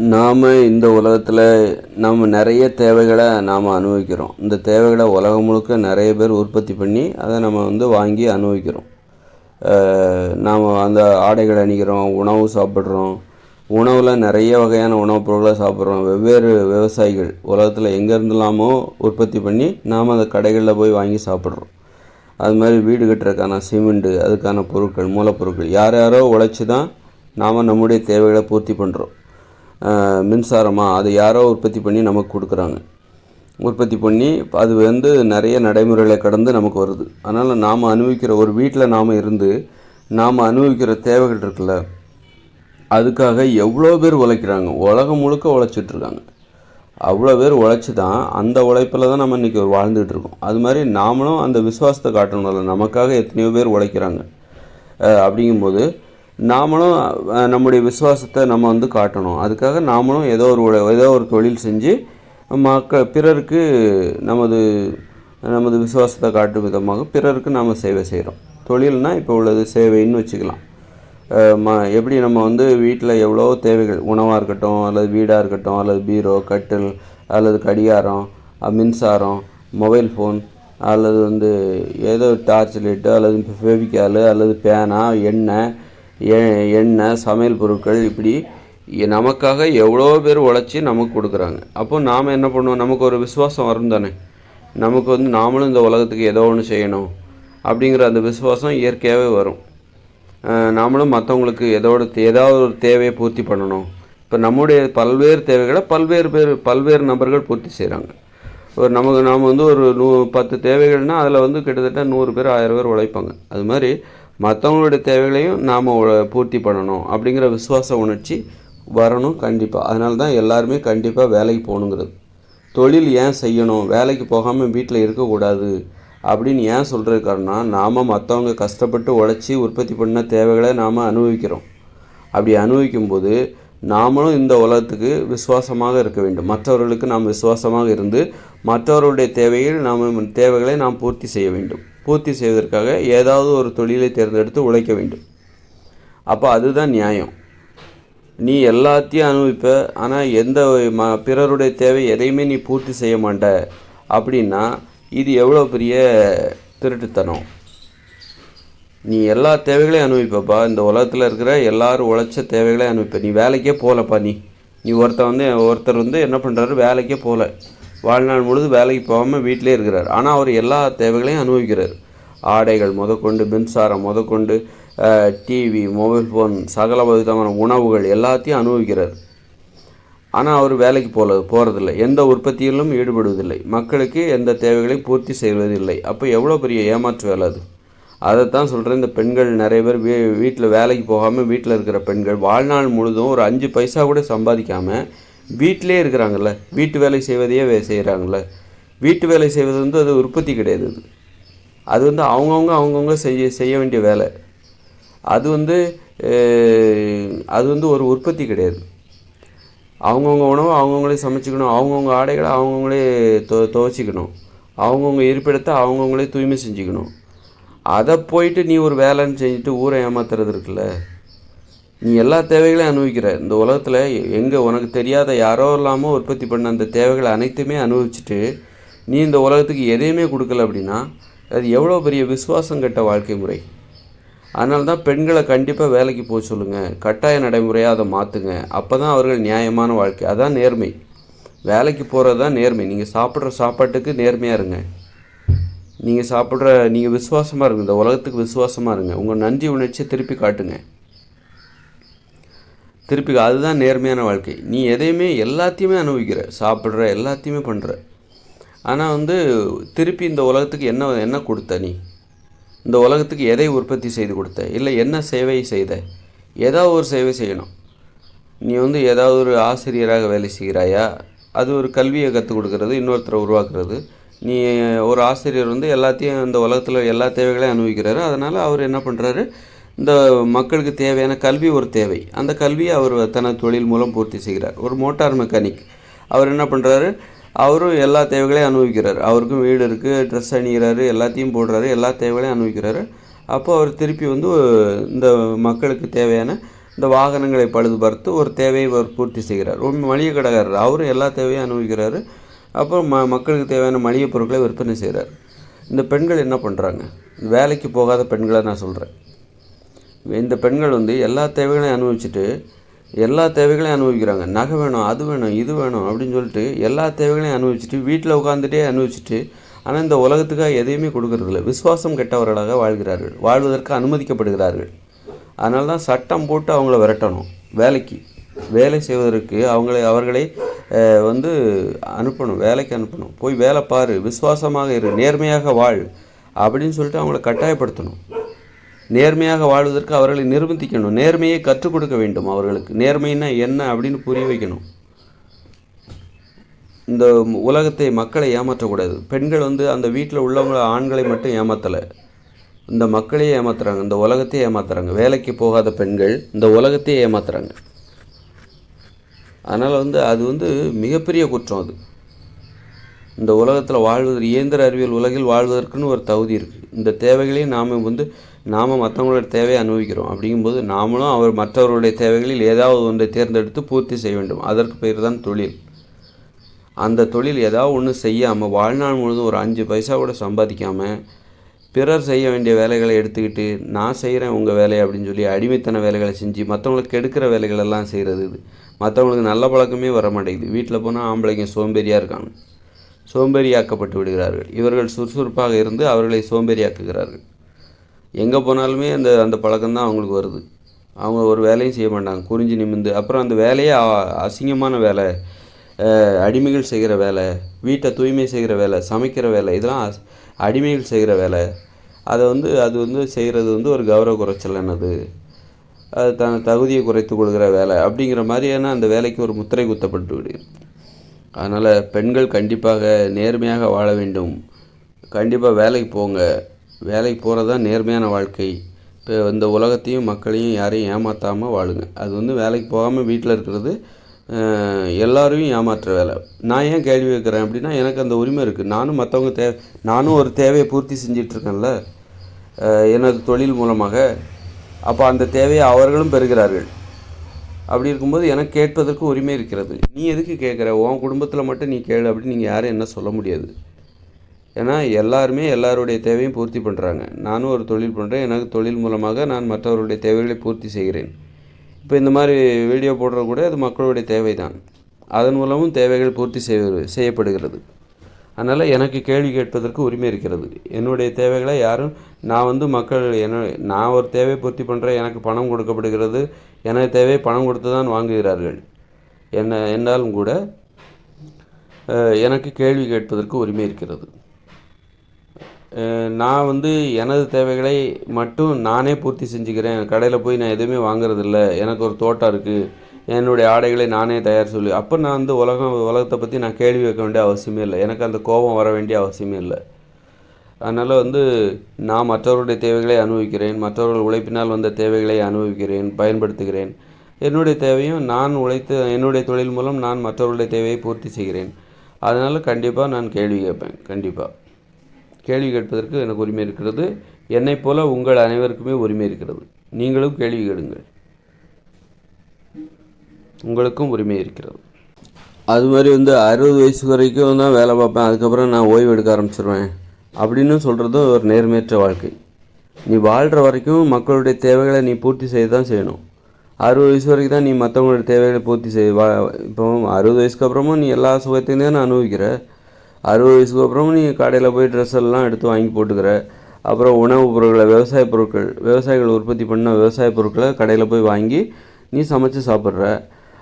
நாம் இந்த உலகத்தில் நம்ம நிறைய தேவைகளை நாம் அனுபவிக்கிறோம். இந்த தேவைகளை உலகம் முழுக்க நிறைய பேர் உற்பத்தி பண்ணி அதை நம்ம வந்து வாங்கி அனுபவிக்கிறோம். நாம் அந்த ஆடைகள் அணிகிறோம் உணவு சாப்பிட்றோம். உணவில் நிறைய வகையான உணவுப் பொருட்களை சாப்பிட்றோம். வெவ்வேறு விவசாயிகள் உலகத்தில் எங்கேருந்துலாமோ உற்பத்தி பண்ணி நாம் அந்த கடைகளில் போய் வாங்கி சாப்பிட்றோம். அது மாதிரி வீடு கட்டுறதுக்கான சிமெண்ட்டு அதுக்கான பொருட்கள் மூலப்பொருட்கள் யார் யாரோ உழைச்சி தான் நாம் நம்முடைய தேவைகளை பூர்த்தி பண்ணுறோம் மின்சாரமாக அதை யாரோ உற்பத்தி பண்ணி நமக்கு கொடுக்குறாங்க. உற்பத்தி பண்ணி அது வந்து நிறைய நடைமுறைகளை கடந்து நமக்கு வருது. அதனால் நாம் அனுபவிக்கிற ஒரு வீட்டில் நாம் இருந்து நாம் அனுபவிக்கிற தேவைகள் இருக்குல்ல அதுக்காக எவ்வளோ பேர் உழைக்கிறாங்க? உலகம் முழுக்க உழைச்சிட்ருக்காங்க அவ்வளோ பேர் உழைச்சி தான் அந்த உழைப்பில் தான் நம்ம இன்றைக்கி வாழ்ந்துகிட்டு இருக்கோம். அது மாதிரி நாமளும் அந்த விசுவாசத்தை காட்டணும்ல நமக்காக எத்தனையோ பேர் உழைக்கிறாங்க. அப்படிங்கும்போது நாமளும் நம்முடைய விசுவாசத்தை நம்ம வந்து காட்டணும். அதுக்காக நாமளும் ஏதோ ஒரு ஏதோ ஒரு தொழில் செஞ்சு மக்கள் பிறருக்கு நமது நமது விசுவாசத்தை காட்டும் விதமாக பிறருக்கு நாம் சேவை செய்கிறோம் தொழில்னால் இப்போ உள்ளது சேவைன்னு வச்சுக்கலாம். ம எப்படி நம்ம வந்து வீட்டில் எவ்வளோ தேவைகள் உணவாக இருக்கட்டும் அல்லது வீடாக இருக்கட்டும் அல்லது பீரோ கட்டில் அல்லது கடிகாரம் மின்சாரம் மொபைல் ஃபோன் அல்லது வந்து ஏதோ டார்ச் லைட்டு அல்லது ஃபெவிக்காலு அல்லது பேனா எண்ணெய் எண்ணெய் சமையல் பொருட்கள் இப்படி நமக்காக எவ்வளோ பேர் உழைச்சி நமக்கு கொடுக்குறாங்க. அப்போ நாம் என்ன பண்ணுவோம்? நமக்கு ஒரு விசுவாசம் வரும் தானே. நமக்கு வந்து நாமளும் இந்த உலகத்துக்கு ஏதோ ஒன்று செய்யணும் அப்படிங்கிற அந்த விசுவாசம் இயற்கையாகவே வரும். நாமளும் மற்றவங்களுக்கு எதோட ஏதாவது ஒரு தேவையை பூர்த்தி பண்ணணும். இப்போ நம்முடைய பல்வேறு தேவைகளை பல்வேறு பேர் பல்வேறு நபர்கள் பூர்த்தி செய்கிறாங்க ஒரு நமக்கு நாம் வந்து ஒரு நூ பத்து தேவைகள்னால் அதில் வந்து கிட்டத்தட்ட நூறு பேர் ஆயிரம் பேர் உழைப்பாங்க. அது மாதிரி மற்றவங்களுடைய தேவைகளையும் நாம் பூர்த்தி பண்ணணும் அப்படிங்கிற விசுவாச உணர்ச்சி வரணும் கண்டிப்பாக அதனால தான் எல்லாருமே கண்டிப்பாக வேலைக்கு போகணுங்கிறது. தொழில் ஏன் செய்யணும்? வேலைக்கு போகாமல் வீட்டில் இருக்கக்கூடாது அப்படின்னு ஏன் சொல்கிறது நாம் மற்றவங்க கஷ்டப்பட்டு உழைச்சி உற்பத்தி பண்ண தேவைகளை நாம் அனுபவிக்கிறோம். அப்படி அனுபவிக்கும்போது நாமளும் இந்த உலகத்துக்கு விசுவாசமாக இருக்க வேண்டும். மற்றவர்களுக்கு நாம் விசுவாசமாக இருந்து மற்றவர்களுடைய தேவையில் நாம் தேவைகளை நாம் பூர்த்தி செய்ய வேண்டும். பூர்த்தி செய்வதற்காக ஏதாவது ஒரு தொழிலை தேர்ந்தெடுத்து உழைக்க வேண்டும். அப்போ அதுதான் நியாயம். நீ எல்லாத்தையும் அனுபவிப்ப ஆனால் எந்த ம பிறருடைய தேவை எதையுமே நீ பூர்த்தி செய்ய மாட்ட. அப்படின்னா இது எவ்வளோ பெரிய திருட்டுத்தனம்? நீ எல்லா தேவைகளையும் அனுபவிப்பப்பா. இந்த உலகத்தில் இருக்கிற எல்லோரும் உழைச்ச தேவைகளையும் அனுபவிப்ப. நீ வேலைக்கே போகலப்பா நீ. நீ ஒருத்தர் வந்து ஒருத்தர் வந்து என்ன பண்ணுறாரு வேலைக்கே போகல வாழ்நாள் முழுது வேலைக்கு போகாமல் வீட்டிலே இருக்கிறார். ஆனால் அவர் எல்லா தேவைகளையும் அனுபவிக்கிறார். ஆடைகள் முதற்கொண்டு மின்சாரம் முதற்கொண்டு டிவி மொபைல் ஃபோன் சகல விதமான உணவுகள் எல்லாத்தையும் அனுபவிக்கிறார். ஆனால் அவர் வேலைக்கு போல போகிறதில்லை எந்த உற்பத்தியிலும் ஈடுபடுவதில்லை. மக்களுக்கு எந்த தேவைகளையும் பூர்த்தி செய்வதில்லை. அப்போ எவ்வளோ பெரிய ஏமாற்று வேலை அது? அதைத்தான் சொல்கிறேன் இந்த பெண்கள் நிறைய பேர் வீ வீட்டில் வேலைக்கு போகாமல் வீட்டில் இருக்கிற பெண்கள் வாழ்நாள் முழுதும் ஒரு அஞ்சு பைசா கூட சம்பாதிக்காமல் வீட்டிலே இருக்கிறாங்கள்ல வீட்டு வேலை செய்வதையே வே செய்கிறாங்கல்ல வீட்டு வேலை செய்வது வந்து அது உற்பத்தி கிடையாது அது. அது வந்து அவங்கவுங்க அவங்கவுங்க செய்ய செய்ய வேண்டிய வேலை. அது வந்து அது வந்து ஒரு உற்பத்தி கிடையாது. அவங்கவுங்க உணவு அவங்கவுங்களே சமைச்சிக்கணும். அவங்கவுங்க ஆடைகளை அவங்கவுங்களே துவ துவச்சிக்கணும். அவங்கவுங்க இருப்பிடத்தை அவங்கவுங்களே தூய்மை செஞ்சுக்கணும். அதை போயிட்டு நீ ஒரு வேலைன்னு செஞ்சுட்டு ஊரை ஏமாத்துறது இருக்குல்ல. நீ எல்லா தேவைகளையும் அனுபவிக்கிற. இந்த உலகத்தில் எங்கே உனக்கு தெரியாத யாரோ இல்லாமல் உற்பத்தி பண்ண அந்த தேவைகளை அனைத்துமே அனுபவிச்சுட்டு நீ இந்த உலகத்துக்கு எதையுமே கொடுக்கல அப்படின்னா அது எவ்வளோ பெரிய விசுவாசம் கட்ட வாழ்க்கை முறை. அதனால தான் பெண்களை கண்டிப்பாக வேலைக்கு போக சொல்லுங்கள் கட்டாய நடைமுறையாக அதை மாற்றுங்க அப்போ தான் அவர்கள் நியாயமான வாழ்க்கை. அதான் நேர்மை. வேலைக்கு போகிறது தான் நேர்மை. நீங்கள் சாப்பிட்ற சாப்பாட்டுக்கு நேர்மையாக இருங்க. நீங்கள் சாப்பிட்ற நீங்கள் விசுவாசமாக இருங்க. இந்த உலகத்துக்கு விசுவாசமாக இருங்க. உங்கள் நன்றி உணர்ச்சியை திருப்பி காட்டுங்க. திருப்பி அதுதான் நேர்மையான வாழ்க்கை. நீ எதையுமே எல்லாத்தையுமே அனுபவிக்கிற சாப்பிட்ற எல்லாத்தையுமே பண்ணுற ஆனால் வந்து திருப்பி இந்த உலகத்துக்கு என்ன என்ன கொடுத்த நீ? இந்த உலகத்துக்கு எதை உற்பத்தி செய்து கொடுத்த? இல்லை என்ன சேவை செய்த? ஏதாவது ஒரு சேவை செய்யணும். நீ வந்து ஏதாவது ஒரு ஆசிரியராக வேலை செய்கிறாயா? அது ஒரு கல்வியை கற்றுக் கொடுக்கறது இன்னொருத்தரை உருவாக்குறது. நீ ஒரு ஆசிரியர் வந்து எல்லாத்தையும் இந்த உலகத்தில் எல்லா தேவைகளையும் அனுபவிக்கிறாரு. அதனால் அவர் என்ன பண்ணுறாரு இந்த மக்களுக்கு தேவையான கல்வி ஒரு தேவை. அந்த கல்வியை அவர் தனது தொழில் மூலம் பூர்த்தி செய்கிறார். ஒரு மோட்டார் மெக்கானிக். அவர் என்ன பண்ணுறாரு அவரும் எல்லா தேவைகளையும் அனுபவிக்கிறார். அவருக்கும் வீடு இருக்குது ட்ரெஸ் அணிகிறாரு எல்லாத்தையும் போடுறாரு எல்லா தேவைகளையும் அனுபவிக்கிறாரு. அப்போ அவர் திருப்பி வந்து இந்த மக்களுக்கு தேவையான இந்த வாகனங்களை பழுது பார்த்து ஒரு தேவையை அவர் பூர்த்தி செய்கிறார். ஒரு மளிகை கடைக்காரர். அவரும் எல்லா தேவையும் அனுபவிக்கிறாரு. அப்புறம் ம மக்களுக்கு தேவையான மளிகை பொருட்களை விற்பனை செய்கிறார். இந்த பெண்கள் என்ன பண்ணுறாங்க வேலைக்கு போகாத பெண்களை நான் சொல்கிறேன் இந்த பெண்கள் வந்து எல்லா தேவைகளையும் அனுபவிச்சுட்டு எல்லா தேவைகளையும் அனுபவிக்கிறாங்க. நகை வேணும் அது வேணும் இது வேணும் அப்படின்னு சொல்லிட்டு எல்லா தேவைகளையும் அனுபவிச்சுட்டு வீட்டில் உட்காந்துட்டே அனுபவிச்சுட்டு ஆனால் இந்த உலகத்துக்காக எதையுமே கொடுக்கறதில்ல. விசுவாசம் கெட்டவர்களாக வாழ்கிறார்கள். வாழ்வதற்கு அனுமதிக்கப்படுகிறார்கள். அதனால தான் சட்டம் போட்டு அவங்கள விரட்டணும். வேலைக்கு. வேலை செய்வதற்கு அவங்களை அவர்களை வந்து அனுப்பணும். வேலைக்கு அனுப்பணும். போய் வேலை பாரு. விசுவாசமாக இரு. நேர்மையாக வாழ் அப்படின்னு சொல்லிட்டு அவங்கள கட்டாயப்படுத்தணும். நேர்மையாக வாழ்வதற்கு அவர்களை நிர்பந்திக்கணும். நேர்மையை கற்றுக் கொடுக்க வேண்டும் அவர்களுக்கு. நேர்மைன்னா என்ன அப்படின்னு புரிய வைக்கணும். இந்த உலகத்தை மக்களை ஏமாற்றக்கூடாது. பெண்கள் வந்து அந்த வீட்டில் உள்ளவங்க ஆண்களை மட்டும் ஏமாத்தலை. இந்த மக்களையே ஏமாத்துறாங்க. இந்த உலகத்தையே ஏமாத்துறாங்க. வேலைக்கு போகாத பெண்கள் இந்த உலகத்தையே ஏமாத்துறாங்க. அதனால் வந்து அது வந்து மிகப்பெரிய குற்றம் அது. இந்த உலகத்தில் வாழ்வது இயந்திர அறிவியல் உலகில் வாழ்வதற்குன்னு ஒரு தகுதி இருக்குது இந்த தேவைகளையும் நாம் வந்து நாம் மற்றவங்களோட தேவையை அனுபவிக்கிறோம். அப்படிங்கும்போது நாமளும் அவர் மற்றவர்களுடைய தேவைகளில் ஏதாவது ஒன்றை தேர்ந்தெடுத்து பூர்த்தி செய்ய வேண்டும். அதற்கு பேர் தான் தொழில். அந்த தொழில் ஏதாவது ஒன்று செய்யாமல் வாழ்நாள் முழுதும் ஒரு அஞ்சு பைசா கூட சம்பாதிக்காமல் பிறர் செய்ய வேண்டிய வேலைகளை எடுத்துக்கிட்டு நான் செய்கிறேன் உங்கள் வேலையை அப்படின்னு சொல்லி அடிமைத்தன வேலைகளை செஞ்சு மற்றவங்களுக்கு எடுக்கிற வேலைகளெல்லாம் செய்கிறது இது. மற்றவங்களுக்கு நல்ல பழக்கமே வர மாட்டேங்குது வீட்டில் போனால் ஆம்பளைங்க சோம்பேறியாக இருக்காங்க. சோம்பேறியாக்கப்பட்டு விடுகிறார்கள். இவர்கள் சுறுசுறுப்பாக இருந்து அவர்களை சோம்பேறியாக்குகிறார்கள். எங்கே போனாலுமே அந்த அந்த பழக்கம்தான் அவங்களுக்கு வருது. அவங்க ஒரு வேலையும் செய்ய மாட்டாங்க குறிஞ்சி நிமிந்து அப்புறம் அந்த வேலையே அசிங்கமான வேலை அடிமைகள் செய்கிற வேலை வீட்டை தூய்மை செய்கிற வேலை சமைக்கிற வேலை இதெல்லாம் அடிமைகள் செய்கிற வேலை. அதை வந்து அது வந்து செய்கிறது வந்து ஒரு கௌரவ குறைச்சல் என்னது? அது தன் தகுதியை குறைத்து கொடுக்குற வேலை. அப்படிங்கிற மாதிரியான அந்த வேலைக்கு ஒரு முத்திரை குத்தப்பட்டு விடுகிறது. அதனால் பெண்கள் கண்டிப்பாக நேர்மையாக வாழ வேண்டும். கண்டிப்பாக வேலைக்கு போங்க. வேலைக்கு போகிறது தான் நேர்மையான வாழ்க்கை. இப்போ இந்த உலகத்தையும் மக்களையும் யாரையும் ஏமாற்றாமல் வாழுங்க. அது வந்து வேலைக்கு போகாமல் வீட்டில் இருக்கிறது எல்லோரையும் எல்லாரையும் ஏமாற்றுற வேலை. நான் ஏன் கேள்வி வைக்கிறேன் அப்படின்னா எனக்கு அந்த உரிமை இருக்குது நானும் மற்றவங்க தே நானும் ஒரு தேவையை பூர்த்தி செஞ்சிட்ருக்கேன்ல. எனது தொழில் மூலமாக. அப்போ அந்த தேவையை அவர்களும் பெறுகிறார்கள். அப்படி இருக்கும்போது எனக்கு கேட்பதற்கு உரிமை இருக்கிறது. நீ எதுக்கு கேட்குற? உன் குடும்பத்தில் மட்டும் நீ கேளு அப்படின்னு நீங்கள் யாரும் என்ன சொல்ல முடியாது. ஏன்னா எல்லாருமே எல்லாருடைய தேவையும் பூர்த்தி பண்ணுறாங்க நானும் ஒரு தொழில் பண்ணுறேன் எனக்கு தொழில் மூலமாக நான் மற்றவருடைய தேவைகளை பூர்த்தி செய்கிறேன். இப்போ இந்த மாதிரி வீடியோ போடுறது கூட அது மக்களுடைய தேவை தான் அதன் மூலமும் தேவைகள் பூர்த்தி செய்ய செய்யப்படுகிறது. அதனால் எனக்கு கேள்வி கேட்பதற்கு உரிமை இருக்கிறது. என்னுடைய தேவைகளை யாரும் நான் வந்து மக்கள் என்ன நான் ஒரு தேவை பூர்த்தி பண்ணுறேன் எனக்கு பணம் கொடுக்கப்படுகிறது எனக்கு தேவை பணம் கொடுத்து தான் வாங்குகிறார்கள். என்ன என்றாலும் கூட எனக்கு கேள்வி கேட்பதற்கு உரிமை இருக்கிறது. நான் வந்து எனது தேவைகளை மட்டும் நானே பூர்த்தி செஞ்சுக்கிறேன். கடையில் போய் நான் எதுவுமே வாங்குறதில்ல. எனக்கு ஒரு தோட்டம் இருக்குது என்னுடைய ஆடைகளை நானே தயார் சொல்லி அப்போ நான் வந்து உலகம் உலகத்தை பற்றி நான் கேள்வி கேட்க வேண்டிய அவசியமே இல்லை. எனக்கு அந்த கோபம் வர வேண்டிய அவசியமே இல்லை. அதனால் வந்து நான் மற்றவருடைய தேவைகளை அனுபவிக்கிறேன். மற்றவர்கள் உழைப்பினால் வந்த தேவைகளை அனுபவிக்கிறேன் பயன்படுத்துகிறேன். என்னுடைய தேவையும் நான் உழைத்து என்னுடைய தொழில் மூலம் நான் மற்றவர்களுடைய தேவையை பூர்த்தி செய்கிறேன். அதனால் கண்டிப்பாக நான் கேள்வி கேட்பேன். கண்டிப்பாக கேள்வி கேட்பதற்கு எனக்கு உரிமை இருக்கிறது. என்னைப் போல உங்கள் அனைவருக்குமே உரிமை இருக்கிறது. நீங்களும் கேள்வி கேளுங்கள். உங்களுக்கும் உரிமை இருக்கிறது. அது மாதிரி வந்து அறுபது வயசு வரைக்கும் தான் வேலை பார்ப்பேன். அதுக்கப்புறம் நான் ஓய்வு எடுக்க ஆரம்பிச்சிருவேன். அப்படின்னு சொல்கிறது ஒரு நேர்மையற்ற வாழ்க்கை. நீ வாழ்கிற வரைக்கும் மக்களுடைய தேவைகளை நீ பூர்த்தி செய்ய தான் செய்யணும். அறுபது வயசு வரைக்கும் தான் நீ மற்றவங்களுடைய தேவைகளை பூர்த்தி செய். வா இப்போ அறுபது வயசுக்கு அப்புறமும் நீ எல்லா சுகத்தையும் தான் அனுபவிக்கிற அறுபது வயசுக்கு அப்புறமும் நீ கடையில் போய் ட்ரெஸ் எல்லாம் எடுத்து வாங்கி போட்டுக்கிற. அப்புறம் உணவுப் பொருட்களை விவசாய பொருட்கள் விவசாயிகள் உற்பத்தி பண்ண விவசாய பொருட்களை கடையில் போய் வாங்கி நீ சமைச்சு சாப்பிட்ற.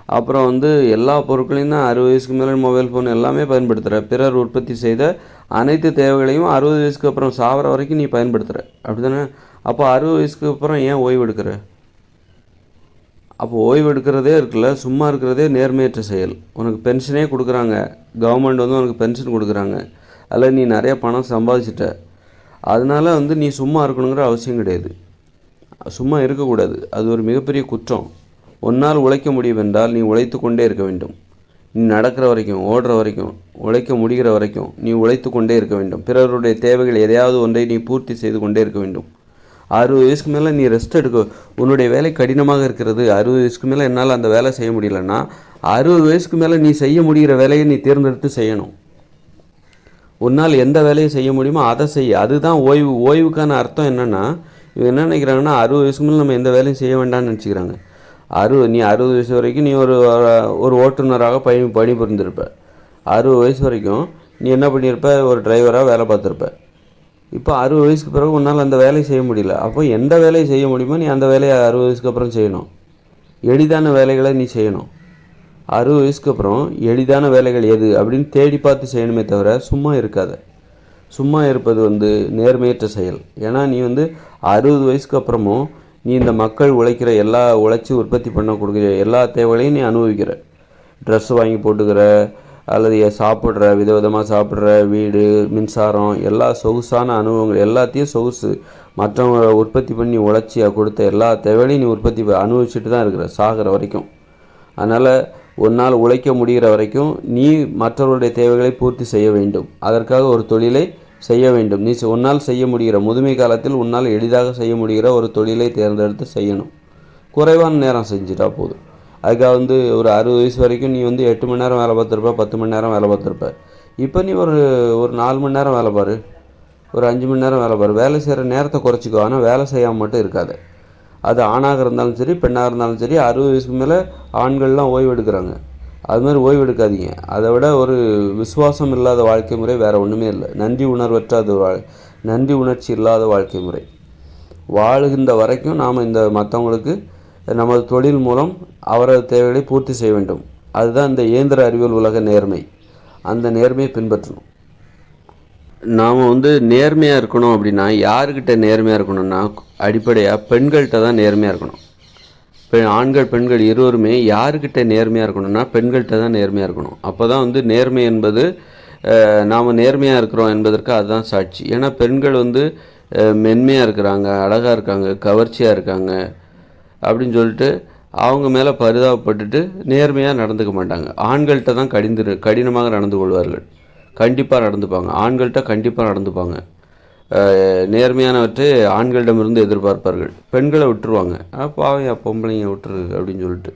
அப்புறம் வந்து எல்லா பொருட்களையும் தான் அறுபது வயசுக்கு மேலே மொபைல் ஃபோன் எல்லாமே பயன்படுத்துகிற பிறர் உற்பத்தி செய்த அனைத்து தேவைகளையும் அறுபது வயசுக்கு அப்புறம் சாவர வரைக்கும் நீ பயன்படுத்துகிற அப்படி தானே அப்போ அறுபது வயசுக்கு அப்புறம் ஏன் ஓய்வு எடுக்கிற? அப்போ ஓய்வு எடுக்கிறதே இருக்குல்ல சும்மா இருக்கிறதே நேர்மையற்ற செயல். உனக்கு பென்ஷனே கொடுக்குறாங்க. கவர்மெண்ட் வந்து உனக்கு பென்ஷன் கொடுக்குறாங்க. அதில் நீ நிறைய பணம் சம்பாதிச்சிட்ட. அதனால வந்து நீ சும்மா இருக்கணுங்கிற அவசியம் கிடையாது. சும்மா இருக்கக்கூடாது. அது ஒரு மிகப்பெரிய குற்றம். ஒன்னால் உழைக்க முடியும் என்றால் நீ உழைத்து கொண்டே இருக்க வேண்டும். நீ நடக்கிற வரைக்கும் ஓடுற வரைக்கும் உழைக்க முடிகிற வரைக்கும் நீ உழைத்து கொண்டே இருக்க வேண்டும். பிறருடைய தேவைகள் எதையாவது ஒன்றை நீ பூர்த்தி செய்து கொண்டே இருக்க வேண்டும். அறுபது வயசுக்கு மேலே நீ ரெஸ்ட் எடுக்க. உன்னுடைய வேலை கடினமாக இருக்கிறது. அறுபது வயசுக்கு மேலே என்னால் அந்த வேலை செய்ய முடியலன்னா அறுபது வயசுக்கு மேலே நீ செய்ய முடிகிற வேலையை நீ தேர்ந்தெடுத்து செய்யணும். உன்னால் எந்த வேலையை செய்ய முடியுமோ அதை செய்ய அதுதான் ஓய்வு. ஓய்வுக்கான அர்த்தம் என்னென்னா இவங்க என்ன நினைக்கிறாங்கன்னா அறுபது வயசுக்கு மேலே நம்ம எந்த வேலையும் செய்ய வேண்டாம்னு நினச்சிக்கிறாங்க. அறுபது நீ அறுபது வயசு வரைக்கும் நீ ஒரு ஒரு ஓட்டுநராக பணி பணிபுரிந்திருப்ப. அறுபது வயசு வரைக்கும் நீ என்ன பண்ணியிருப்ப? ஒரு டிரைவராக வேலை பார்த்துருப்ப. இப்போ அறுபது வயசுக்கு பிறகு உன்னால் அந்த வேலையை செய்ய முடியல. அப்போ எந்த வேலையை செய்ய முடியுமோ நீ அந்த வேலையை அறுபது வயசுக்கு அப்புறம் செய்யணும். எளிதான வேலைகளை நீ செய்யணும். அறுபது வயசுக்கு அப்புறம் எளிதான வேலைகள் எது அப்படின்னு தேடி பார்த்து செய்யணுமே தவிர சும்மா இருக்காத. சும்மா இருப்பது வந்து நேர்மையற்ற செயல். ஏன்னா நீ வந்து அறுபது வயசுக்கு அப்புறமும் நீ இந்த மக்கள் உழைக்கிற எல்லா உழைச்சி உற்பத்தி பண்ண கொடுக்குற எல்லா தேவைகளையும் நீ அனுபவிக்கிற. ட்ரெஸ் வாங்கி போட்டுக்கிற அல்லது சாப்பிட்ற விதவிதமாக சாப்பிட்ற வீடு மின்சாரம் எல்லா சொகுசான அனுபவங்கள் எல்லாத்தையும் சொகுசு. மற்றவங்க உற்பத்தி பண்ணி உழைச்சியாக கொடுத்த எல்லா தேவைகளையும் நீ உற்பத்தி அனுபவிச்சுட்டு தான் இருக்கிற சாகிற வரைக்கும். அதனால் உன்னால் உழைக்க முடிகிற வரைக்கும் நீ மற்றவர்களுடைய தேவைகளை பூர்த்தி செய்ய வேண்டும். அதற்காக ஒரு தொழிலை செய்ய வேண்டும். நீ உன்னால் செய்ய முடிகிற முதுமை காலத்தில் உன்னால் எளிதாக செய்ய முடிகிற ஒரு தொழிலை தேர்ந்தெடுத்து செய்யணும். குறைவான நேரம் செஞ்சுட்டா போதும். அதுக்காக வந்து ஒரு அறுபது வயசு வரைக்கும் நீ வந்து எட்டு மணி நேரம் வேலை பார்த்துருப்ப பத்து மணி நேரம் வேலை பார்த்துருப்ப. இப்போ நீ ஒரு ஒரு நாலு மணி நேரம் வேலை பாரு. ஒரு அஞ்சு மணி நேரம் வேலை பாரு. வேலை செய்கிற நேரத்தை குறைச்சிக்கோ. ஆனால் வேலை செய்யாமல் மட்டும் இருக்காது. அது ஆணாக இருந்தாலும் சரி பெண்ணாக இருந்தாலும் சரி அறுபது வயசுக்கு மேலே ஆண்கள்லாம் ஓய்வு எடுக்கிறாங்க. அது மாதிரி ஓய்வு எடுக்காதீங்க. அதை விட ஒரு விசுவாசம் இல்லாத வாழ்க்கை முறை வேறு ஒன்றுமே இல்லை. நன்றி உணர்வற்ற அது வாழ் நன்றி உணர்ச்சி இல்லாத வாழ்க்கை முறை. வாழுகின்ற வரைக்கும் நாம் இந்த மற்றவங்களுக்கு நமது தொழில் மூலம் அவரது தேவைகளை பூர்த்தி செய்ய வேண்டும். அதுதான் இந்த இயந்திர அறிவியல் உலக நேர்மை. அந்த நேர்மையை பின்பற்றணும். நாம் வந்து நேர்மையாக இருக்கணும் அப்படின்னா யாருக்கிட்ட நேர்மையாக இருக்கணும்னா அடிப்படையாக பெண்கள்கிட்ட தான் நேர்மையாக இருக்கணும். பெண் ஆண்கள் பெண்கள் இருவருமே யாருக்கிட்ட நேர்மையாக இருக்கணும்னா பெண்கள்கிட்ட தான் நேர்மையாக இருக்கணும். அப்போ தான் வந்து நேர்மை என்பது நாம் நேர்மையாக இருக்கிறோம் என்பதற்கு அதுதான் சாட்சி. ஏன்னா பெண்கள் வந்து மென்மையாக இருக்கிறாங்க அழகாக இருக்காங்க கவர்ச்சியாக இருக்காங்க. அப்படின்னு சொல்லிட்டு அவங்க மேலே பரிதாபப்பட்டுட்டு நேர்மையாக நடந்துக்க மாட்டாங்க. ஆண்கள்கிட்ட தான் கடிந்து கடினமாக நடந்து கொள்வார்கள். கண்டிப்பாக நடந்துப்பாங்க. ஆண்கள்கிட்ட கண்டிப்பாக நடந்துப்பாங்க. நேர்மையானவற்றை ஆண்களிடமிருந்து எதிர்பார்ப்பார்கள். பெண்களை விட்டுருவாங்க. பாவையா பொம்பளைங்க விட்டுரு அப்படின்னு சொல்லிட்டு.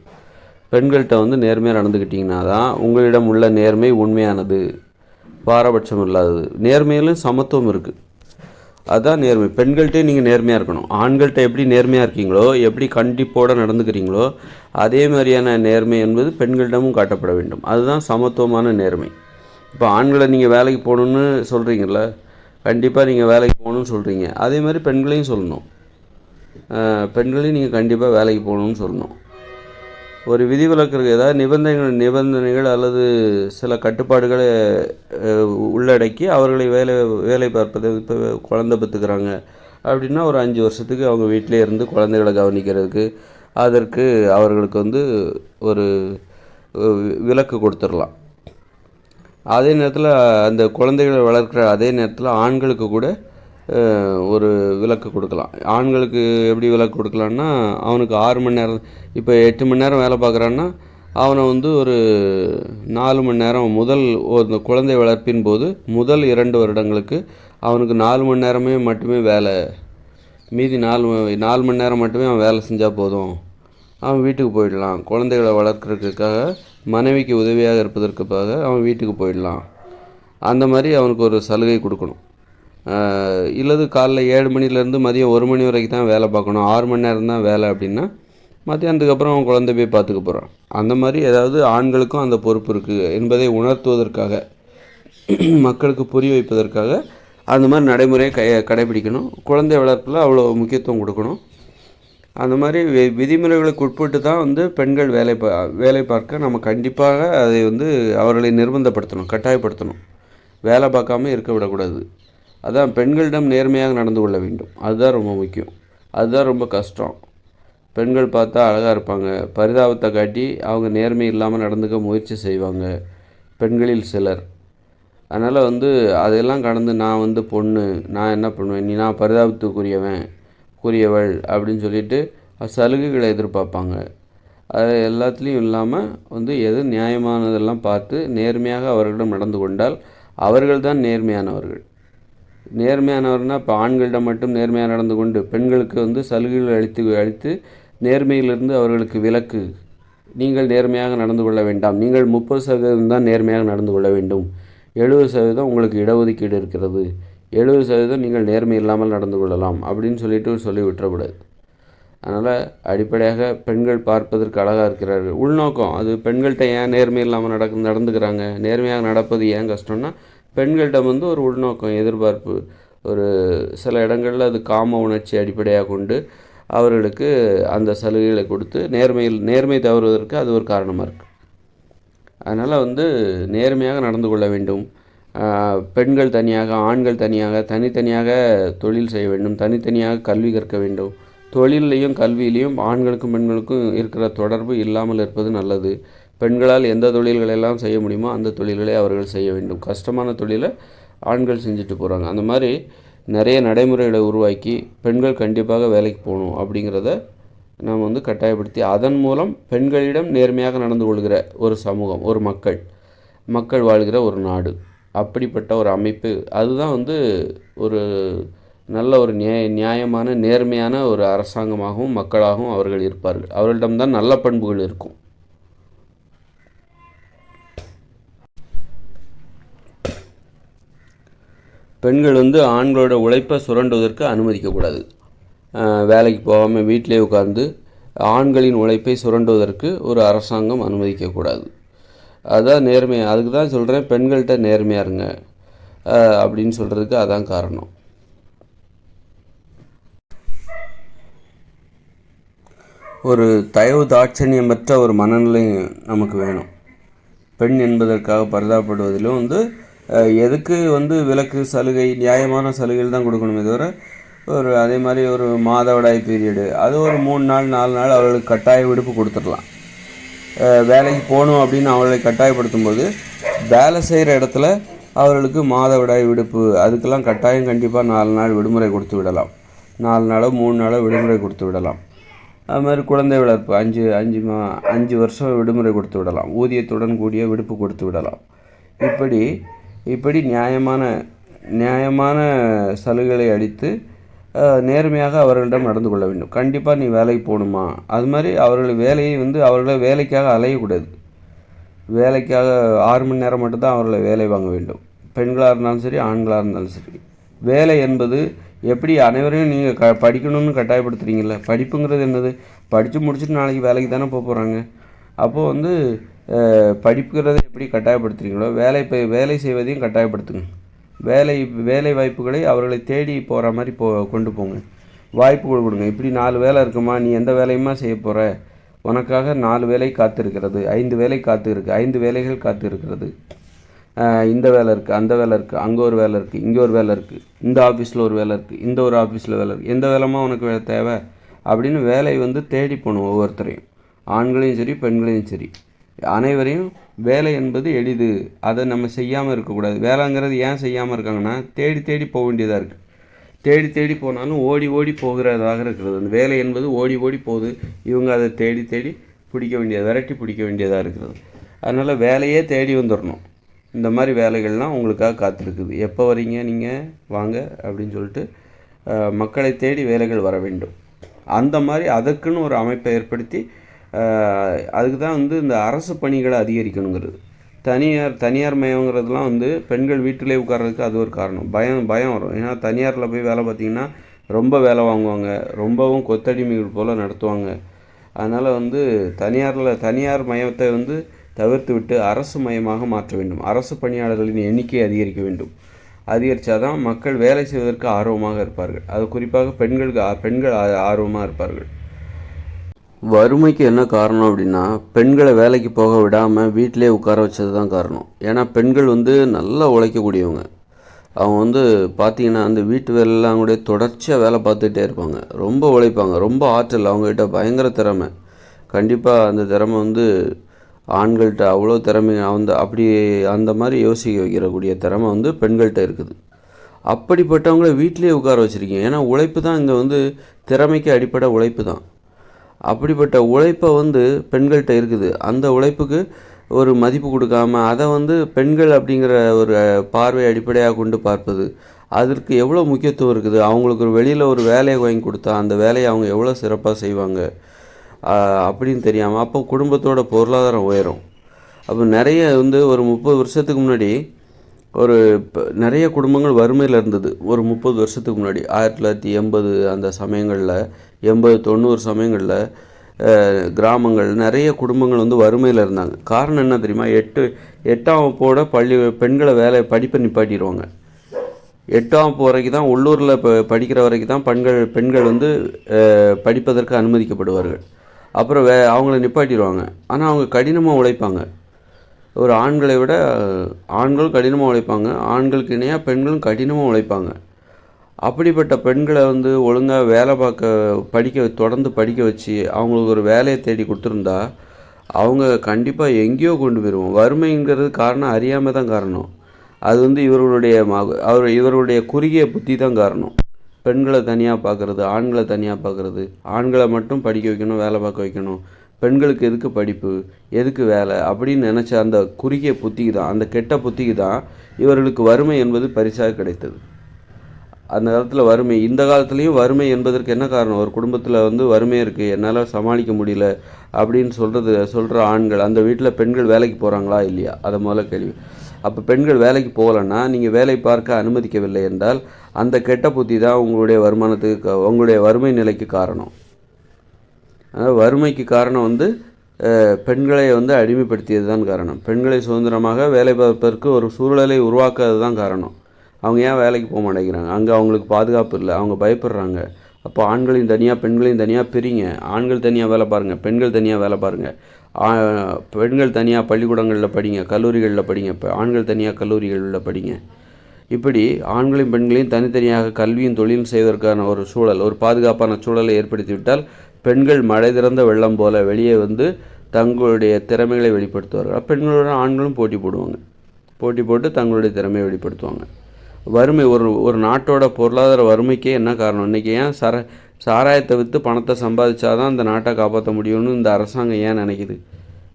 பெண்கள்கிட்ட வந்து நேர்மையாக நடந்துக்கிட்டிங்கன்னா தான் உங்களிடம் உள்ள நேர்மை உண்மையானது. பாரபட்சம் இல்லாதது. நேர்மையிலும் சமத்துவம் இருக்குது அதுதான் நேர்மை. பெண்கள்கிட்டே நீங்கள் நேர்மையாக இருக்கணும். ஆண்கள்கிட்ட எப்படி நேர்மையாக இருக்கீங்களோ எப்படி கண்டிப்போடு நடந்துக்கிறீங்களோ அதே மாதிரியான நேர்மை என்பது பெண்களிடமும் காட்டப்பட வேண்டும். அதுதான் சமத்துவமான நேர்மை. இப்போ ஆண்களை நீங்கள் வேலைக்கு போகணுன்னு சொல்கிறீங்கள கண்டிப்பாக நீங்கள் வேலைக்கு போகணுன்னு சொல்கிறீங்க அதே மாதிரி பெண்களையும் சொல்லணும். பெண்களையும் நீங்கள் கண்டிப்பாக வேலைக்கு போகணுன்னு சொல்லணும். ஒரு விதிவிலக்கு ஏதாவது நிபந்தனைகள் நிபந்தனைகள் அல்லது சில கட்டுப்பாடுகளை உள்ளடக்கி அவர்களை வேலை வேலை பார்ப்பது இப்போ குழந்த பெற்றுக்கிறாங்க. அப்படின்னா ஒரு அஞ்சு வருஷத்துக்கு அவங்க வீட்டிலே இருந்து குழந்தைகளை கவனிக்கிறதுக்கு அதற்கு அவர்களுக்கு வந்து ஒரு விலக்கு கொடுத்துடலாம். அதே நேரத்தில் அந்த குழந்தைகளை வளர்க்குற அதே நேரத்தில் ஆண்களுக்கு கூட ஒரு விலக்கு கொடுக்கலாம். ஆண்களுக்கு எப்படி விலக்கு கொடுக்கலான்னா அவனுக்கு ஆறு மணி நேரம் இப்போ எட்டு மணி நேரம் வேலை பார்க்குறான்னா அவனை வந்து ஒரு நாலு மணி நேரம் முதல் ஒரு குழந்தை வளர்ப்பின் போது முதல் இரண்டு வருடங்களுக்கு அவனுக்கு நாலு மணி நேரமே மட்டுமே வேலை. மீதி நாலு நாலு மணி நேரம் மட்டுமே அவன் வேலை செஞ்சால் போதும். அவன் வீட்டுக்கு போயிடலாம். குழந்தைகளை வளர்க்குறதுக்காக மனைவிக்கு உதவியாக இருப்பதற்காக அவன் வீட்டுக்கு போயிடலாம். அந்த மாதிரி அவனுக்கு ஒரு சலுகை கொடுக்கணும். இல்லது காலைல ஏழு மணிலேருந்து மதியம் ஒரு மணி வரைக்கும் தான் வேலை பார்க்கணும். ஆறு மணி நேரம் தான் வேலை அப்படின்னா மத்தியானத்துக்கு அப்புறம் அவன் குழந்தை போய் பார்த்துக்க போகிறான் அந்த மாதிரி ஏதாவது ஆண்களுக்கும் அந்த பொறுப்பு இருக்குது என்பதை உணர்த்துவதற்காக மக்களுக்கு புரிய வைப்பதற்காக அந்த மாதிரி நடைமுறையை கை கடைபிடிக்கணும். குழந்தை வளர்ப்பில் அவ்வளோ முக்கியத்துவம் கொடுக்கணும். அந்த மாதிரி வி விதிமுறைகளுக்கு உட்பட்டு தான் வந்து பெண்கள் வேலை பா வேலை பார்க்க நம்ம கண்டிப்பாக அதை வந்து அவர்களை நிர்பந்தப்படுத்தணும் கட்டாயப்படுத்தணும். வேலை பார்க்காம இருக்க விடக்கூடாது. அதான் பெண்களிடம் நேர்மையாக நடந்து கொள்ள வேண்டும். அதுதான் ரொம்ப முக்கியம். அதுதான் ரொம்ப கஷ்டம். பெண்கள் பார்த்தா அழகாக இருப்பாங்க. பரிதாபத்தை காட்டி அவங்க நேர்மை இல்லாமல் நடந்துக்க முயற்சி செய்வாங்க. பெண்களில் சிலர். அதனால் வந்து அதையெல்லாம் கடந்து நான் வந்து பொண்ணு நான் என்ன பண்ணுவேன்? நீ நான் பரிதாபத்துக்குரியவன் கூறியவள் அப்படின்னு சொல்லிட்டு சலுகைகளை எதிர்பார்ப்பாங்க. அது எல்லாத்துலேயும் இல்லாமல் வந்து எது நியாயமானதெல்லாம் பார்த்து நேர்மையாக அவர்களிடம் நடந்து கொண்டால் அவர்கள்தான் நேர்மையானவர்கள். நேர்மையானவர்னால் இப்போ ஆண்களிடம் மட்டும் நேர்மையாக நடந்து கொண்டு பெண்களுக்கு வந்து சலுகைகள் அளித்து அளித்து நேர்மையிலிருந்து அவர்களுக்கு விலக்கு. நீங்கள் நேர்மையாக நடந்து கொள்ள வேண்டாம். நீங்கள் முப்பது சதவீதம் தான் நேர்மையாக நடந்து கொள்ள வேண்டும். எழுபது சதவீதம் உங்களுக்கு இடஒதுக்கீடு இருக்கிறது. எழுபது சதவீதம் நீங்கள் நேர்மை இல்லாமல் நடந்து கொள்ளலாம் அப்படின்னு சொல்லிட்டு சொல்லி விட்டுறக்கூடாது. அதனால் அடிப்படையாக பெண்கள் பார்ப்பதற்கு அழகாக இருக்கிறார்கள். உள்நோக்கம் அது பெண்கள்கிட்ட ஏன் நேர்மை இல்லாமல் நடக்கு நடந்துக்கிறாங்க? நேர்மையாக நடப்பது ஏன் கஷ்டம்னா பெண்களிடம் வந்து ஒரு உள்நோக்கம் எதிர்பார்ப்பு. ஒரு சில இடங்களில் அது காம உணர்ச்சி அடிப்படையாக கொண்டு அவர்களுக்கு அந்த சலுகைகளை கொடுத்து நேர்மையில் நேர்மை தவறுவதற்கு அது ஒரு காரணமாக இருக்குது அதனால் வந்து நேர்மையாக நடந்து கொள்ள வேண்டும். பெண்கள் தனியாக ஆண்கள் தனியாக தனித்தனியாக தொழில் செய்ய வேண்டும். தனித்தனியாக கல்வி கற்க வேண்டும். தொழிலையும் கல்வியிலையும் ஆண்களுக்கும் பெண்களுக்கும் இருக்கிற தொடர்பு இல்லாமல் இருப்பது நல்லது. பெண்களால் எந்த தொழில்களெல்லாம் செய்ய முடியுமோ அந்த தொழில்களை அவர்கள் செய்ய வேண்டும். கஷ்டமான தொழிலை ஆண்கள் செஞ்சுட்டு போகிறாங்க அந்த மாதிரி நிறைய நடைமுறைகளை உருவாக்கி பெண்கள் கண்டிப்பாக வேலைக்கு போகணும் அப்படிங்கிறத நாம் வந்து கட்டாயப்படுத்தி அதன் மூலம் பெண்களிடம் நேர்மையாக நடந்து கொள்கிற ஒரு சமூகம் ஒரு மக்கள் மக்கள் வாழ்கிற ஒரு நாடு அப்படிப்பட்ட ஒரு அமைப்பு அதுதான் வந்து ஒரு நல்ல ஒரு நியாய நியாயமான நேர்மையான ஒரு அரசாங்கமாகவும் மக்களாகவும் அவர்கள் இருப்பார்கள். அவர்களிடம்தான் நல்ல பண்புகள் இருக்கும். பெண்கள் வந்து ஆண்களோட உழைப்பை சுரண்டுவதற்கு அனுமதிக்கக்கூடாது. வேலைக்கு போகாமல் வீட்டிலே உட்கார்ந்து ஆண்களின் உழைப்பை சுரண்டுவதற்கு ஒரு அரசாங்கம் அனுமதிக்கக்கூடாது. அதுதான் நேர்மையாக அதுக்கு தான் சொல்கிறேன் பெண்கள்கிட்ட நேர்மையாக இருங்க. அப்படின்னு சொல்கிறதுக்கு அதான் காரணம். ஒரு தயவு தாட்சணியமற்ற ஒரு மனநிலை நமக்கு வேணும். பெண் என்பதற்காக பரிதாபப்படுவதிலும் வந்து எதுக்கு வந்து விலக்கு சலுகை நியாயமான சலுகைகள் தான் கொடுக்கணுமே தவிர ஒரு அதே மாதிரி ஒரு மாதவிடாய் பீரியடு அது ஒரு மூணு நாள் நாலு நாள் அவர்களுக்கு கட்டாய விடுப்பு கொடுத்துடலாம். வேலைக்கு போகணும் அப்படின்னு அவர்களை கட்டாயப்படுத்தும் போது வேலை செய்கிற இடத்துல அவர்களுக்கு மாதவிடாய் விடுப்பு அதுக்கெல்லாம் கட்டாயம் கண்டிப்பாக நாலு நாள் விடுமுறை கொடுத்து விடலாம். நாலு நாளோ மூணு நாளோ விடுமுறை கொடுத்து விடலாம். அது மாதிரி குழந்தை வளர்ப்பு அஞ்சு அஞ்சு மா அஞ்சு வருஷம் விடுமுறை கொடுத்து விடலாம். ஊதியத்துடன் கூடிய விடுப்பு கொடுத்து விடலாம். இப்படி இப்படி நியாயமான நியாயமான சலுகைகளை அளித்து நேர்மையாக அவர்களிடம் நடந்து கொள்ள வேண்டும். கண்டிப்பாக நீ வேலைக்கு போகணுமா? அது மாதிரி அவர்கள் வேலையை வந்து அவர்களை வேலைக்காக அலையக்கூடாது. வேலைக்காக ஆறு மணி நேரம் மட்டும்தான் அவர்களை வேலை வாங்க வேண்டும். பெண்களாக இருந்தாலும் சரி ஆண்களாக இருந்தாலும் சரி. வேலை என்பது எப்படி அனைவரையும் நீங்கள் க படிக்கணும்னு கட்டாயப்படுத்துகிறீங்கள படிப்புங்கிறது என்னது? படித்து முடிச்சுட்டு நாளைக்கு வேலைக்கு தானே போக போகிறாங்க அப்போது வந்து படிப்புகிறதை எப்படி கட்டாயப்படுத்துகிறீங்களோ வேலை வேலை செய்வதையும் கட்டாயப்படுத்துங்க. வேலை வேலை வாய்ப்புகளை அவர்களை தேடி போகிற மாதிரி போ கொண்டு போங்க. வாய்ப்பு கொடுங்க. இப்படி நாலு வேலை இருக்குமா? நீ எந்த வேலையுமா செய்ய போகிற உனக்காக நாலு வேலை காத்திருக்கிறது. ஐந்து வேலை காத்து இருக்குது ஐந்து வேலைகள் காத்து இருக்கிறது இந்த வேலை இருக்குது அந்த வேலை இருக்குது அங்கே ஒரு வேலை இருக்குது இங்கே ஒரு வேலை இருக்குது இந்த ஆஃபீஸில் ஒரு வேலை இருக்குது இந்த ஒரு ஆஃபீஸில் வேலை இருக்குது எந்த வேலைமா உனக்கு வேலை தேவை? அப்படின்னு வேலை வந்து தேடி போகணும் ஒவ்வொருத்தரையும். ஆண்களையும் சரி பெண்களையும் சரி. அனைவரையும் வேலை என்பது எளிது. அதை நம்ம செய்யாமல் இருக்கக்கூடாது. வேலைங்கிறது ஏன் செய்யாமல் இருக்காங்கன்னா தேடி தேடி போக வேண்டியதாக இருக்குது தேடி தேடி போனாலும் ஓடி ஓடி போகிறதாக இருக்கிறது. அந்த வேலை என்பது ஓடி ஓடி போகுது. இவங்க அதை தேடி தேடி பிடிக்க வேண்டியது விரட்டி பிடிக்க வேண்டியதாக இருக்கிறது. அதனால் வேலையே தேடி வந்துடணும் இந்த மாதிரி வேலைகள்லாம் உங்களுக்காக காத்திருக்குது. எப்போ வரீங்க நீங்கள் வாங்க அப்படின்னு சொல்லிட்டு மக்களை தேடி வேலைகள் வர வேண்டும். அந்த மாதிரி அதற்குன்னு ஒரு அமைப்பை ஏற்படுத்தி அதுக்கு தான் வந்து இந்த அரசு பணிகளை அதிகரிக்கணுங்கிறது. தனியார் தனியார் மயங்கிறதுலாம் வந்து பெண்கள் வீட்டிலே உட்கார்றதுக்கு அது ஒரு காரணம். பயம் பயம் வரும். ஏன்னா தனியாரில் போய் வேலை பார்த்திங்கன்னா ரொம்ப வேலை வாங்குவாங்க. ரொம்பவும் கொத்தடிமைகள் போல் நடத்துவாங்க. அதனால் வந்து தனியாரில் தனியார் மயத்தை வந்து தவிர்த்து விட்டு அரசு மயமாக மாற்ற வேண்டும். அரசு பணியாளர்களின் எண்ணிக்கையை அதிகரிக்க வேண்டும். அதிகரித்தாதான் மக்கள் வேலை செய்வதற்கு ஆர்வமாக இருப்பார்கள். அது குறிப்பாக பெண்களுக்கு பெண்கள் ஆர்வமாக இருப்பார்கள். வறுமைக்கு என்ன காரணம் அப்படின்னா பெண்களை வேலைக்கு போக விடாமல் வீட்டிலே உட்கார வச்சது தான் காரணம். ஏன்னா பெண்கள் வந்து நல்லா உழைக்கக்கூடியவங்க. அவங்க வந்து பார்த்திங்கன்னா அந்த வீட்டு வேலைலாம் கூட தொடர்ச்சியாக வேலை பார்த்துட்டே இருப்பாங்க. ரொம்ப உழைப்பாங்க. ரொம்ப ஆற்றல். அவங்ககிட்ட பயங்கர திறமை. கண்டிப்பாக அந்த திறமை வந்து ஆண்கள்கிட்ட அவ்வளோ திறமை அந்த அப்படி அந்த மாதிரி யோசிக்க வைக்கிறக்கூடிய திறமை வந்து பெண்கள்கிட்ட இருக்குது. அப்படிப்பட்டவங்கள வீட்டிலே உட்கார வச்சுருக்கீங்க. ஏன்னா உழைப்பு தான் இங்கே வந்து திறமைக்கு அடிப்படை உழைப்பு தான். அப்படிப்பட்ட உழைப்பை வந்து பெண்கள்கிட்ட இருக்குது. அந்த உழைப்புக்கு ஒரு மதிப்பு கொடுக்காம அதை வந்து பெண்கள் அப்படிங்கிற ஒரு பார்வை அடிப்படையாக கொண்டு பார்ப்பது அதற்கு எவ்வளோ முக்கியத்துவம் இருக்குது? அவங்களுக்கு ஒரு வெளியில் ஒரு வேலையை வாங்கி கொடுத்தா அந்த வேலையை அவங்க எவ்வளோ சிறப்பாக செய்வாங்க? அப்படின்னு தெரியாமல் அப்போ குடும்பத்தோட பொருளாதாரம் உயரும். அப்போ நிறைய வந்து ஒரு முப்பது வருஷத்துக்கு முன்னாடி ஒரு இப்போ நிறைய குடும்பங்கள் வறுமையில் இருந்தது. ஒரு முப்பது வருஷத்துக்கு முன்னாடி ஆயிரத்தி தொள்ளாயிரத்தி எண்பது அந்த சமயங்களில் எண்பது தொண்ணூறு சமயங்களில் கிராமங்கள் நிறைய குடும்பங்கள் வந்து வறுமையில் இருந்தாங்க. காரணம் என்ன தெரியுமா? எட்டு எட்டாம் வகுப்போட பள்ளி பெண்களை வேலை படிப்பை நிப்பாட்டிடுவாங்க. எட்டாம் வகுப்பு வரைக்கும் தான் உள்ளூரில் இப்போ படிக்கிற வரைக்கும் தான் பெண்கள் பெண்கள் வந்து படிப்பதற்கு அனுமதிக்கப்படுவார்கள். அப்புறம் வே அவங்கள நிப்பாட்டிடுவாங்க. ஆனால் அவங்க கடினமாக உழைப்பாங்க. ஒரு ஆண்களை விட ஆண்கள் கடினமாக உழைப்பாங்க. ஆண்களுக்கு இணையாக பெண்களும் கடினமாக உழைப்பாங்க. அப்படிப்பட்ட பெண்களை வந்து ஒழுங்காக வேலை பார்க்க படிக்க தொடர்ந்து படிக்க வச்சு அவங்களுக்கு ஒரு வேலையை தேடி கொடுத்துருந்தா அவங்க கண்டிப்பாக எங்கேயோ கொண்டு போயிடுவோம் வறுமைங்கிறது காரணம் அறியாமல் தான் காரணம். அது வந்து இவர்களுடைய அவர் இவர்களுடைய குறுகிய புத்தி தான் காரணம். பெண்களை தனியாக பார்க்குறது ஆண்களை தனியாக பார்க்குறது. ஆண்களை மட்டும் படிக்க வைக்கணும் வேலை பார்க்க வைக்கணும். பெண்களுக்கு எதுக்கு படிப்பு எதுக்கு வேலை அப்படின்னு நினச்ச அந்த குறுகிய புத்திக்கு தான் அந்த கெட்ட புத்திக்கு தான் இவர்களுக்கு வறுமை என்பது பரிசாக கிடைத்தது. அந்த காலத்தில் வறுமை இந்த காலத்துலேயும் வறுமை என்பதற்கு என்ன காரணம்? ஒரு குடும்பத்தில் வந்து வறுமை இருக்குது என்னால் சமாளிக்க முடியல அப்படின்னு சொல்கிறது சொல்கிற ஆண்கள் அந்த வீட்டில் பெண்கள் வேலைக்கு போகிறாங்களா இல்லையா? அதை முதல்ல கேள்வி. அப்போ பெண்கள் வேலைக்கு போகலன்னா நீங்கள் வேலை பார்க்க அனுமதிக்கவில்லை என்றால் அந்த கெட்ட புத்தி தான் உங்களுடைய வருமானத்துக்கு உங்களுடைய வறுமை நிலைக்கு காரணம். அதாவது வறுமைக்கு காரணம் வந்து பெண்களை வந்து அடிமைப்படுத்தியது தான் காரணம். பெண்களை சுதந்திரமாக வேலை பார்ப்பதற்கு ஒரு சூழலை உருவாக்குறது தான் காரணம். அவங்க ஏன் வேலைக்கு போக மாட்டேங்கிறாங்க? அங்கே அவங்களுக்கு பாதுகாப்பு இல்லை. அவங்க பயப்படுறாங்க. அப்போ ஆண்களையும் தனியாக பெண்களையும் தனியாக பிரிங்க. ஆண்கள் தனியாக வேலை பாருங்கள் பெண்கள் தனியாக வேலை பாருங்கள் பெண்கள் தனியாக பள்ளிக்கூடங்களில் படிங்க கல்லூரிகளில் படிங்க இப்போ ஆண்கள் தனியாக கல்லூரிகளில் படிங்க. இப்படி ஆண்களையும் பெண்களையும் தனித்தனியாக கல்வியும் தொழிலும் செய்வதற்கான ஒரு சூழல் ஒரு பாதுகாப்பான சூழலை ஏற்படுத்திவிட்டால் பெண்கள் மழை திறந்த வெள்ளம் போல வெளியே வந்து தங்களுடைய திறமைகளை வெளிப்படுத்துவார்கள். பெண்களுடன் ஆண்களும் போட்டி போடுவாங்க. போட்டி போட்டு தங்களுடைய திறமையை வெளிப்படுத்துவாங்க. வறுமை ஒரு ஒரு நாட்டோட பொருளாதார வறுமைக்கே என்ன காரணம்? இன்றைக்கி ஏன் சர சாராயத்தை விற்று பணத்தை சம்பாதிச்சாதான் அந்த நாட்டை காப்பாற்ற முடியும்னு இந்த அரசாங்கம் ஏன் நினைக்குது?